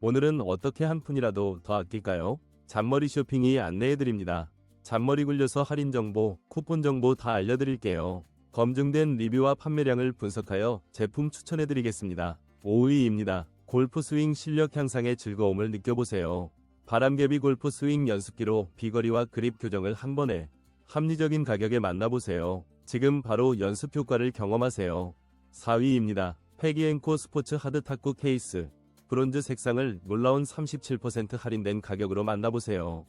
오늘은 어떻게 한 푼이라도 더 아낄까요? 잔머리 쇼핑이 안내해드립니다. 잔머리 굴려서 할인 정보, 쿠폰 정보 다 알려드릴게요. 검증된 리뷰와 판매량을 분석하여 제품 추천해드리겠습니다. 5위입니다. 골프 스윙 실력 향상의 즐거움을 느껴보세요. 바람개비 골프 스윙 연습기로 비거리와 그립 교정을 한 번에 합리적인 가격에 만나보세요. 지금 바로 연습 효과를 경험하세요. 4위입니다. 패기앤코 스포츠 하드 탁구 케이스. 브론즈 색상을 놀라운 37% 할인된 가격으로 만나보세요.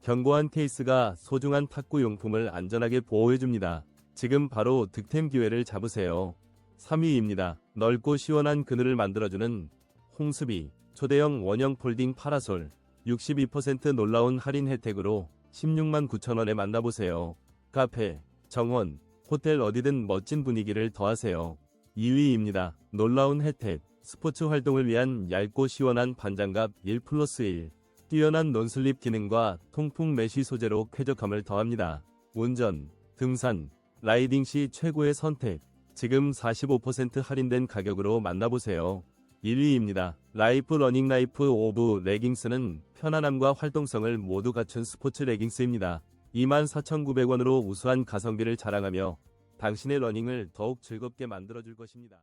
견고한 케이스가 소중한 탁구 용품을 안전하게 보호해줍니다. 지금 바로 득템 기회를 잡으세요. 3위입니다. 넓고 시원한 그늘을 만들어주는 홍수비 초대형 원형 폴딩 파라솔 62% 놀라운 할인 혜택으로 16만 9천원에 만나보세요. 카페, 정원, 호텔 어디든 멋진 분위기를 더하세요. 2위입니다. 놀라운 혜택 스포츠 활동을 위한 얇고 시원한 반장갑 1 플러스 1 뛰어난 논슬립 기능과 통풍 메쉬 소재로 쾌적함을 더합니다. 운전, 등산, 라이딩 시 최고의 선택. 지금 45% 할인된 가격으로 만나보세요. 1위입니다. 라이프 러닝 라이프 오브 레깅스는 편안함과 활동성을 모두 갖춘 스포츠 레깅스입니다. 24,900원으로 우수한 가성비를 자랑하며 당신의 러닝을 더욱 즐겁게 만들어줄 것입니다.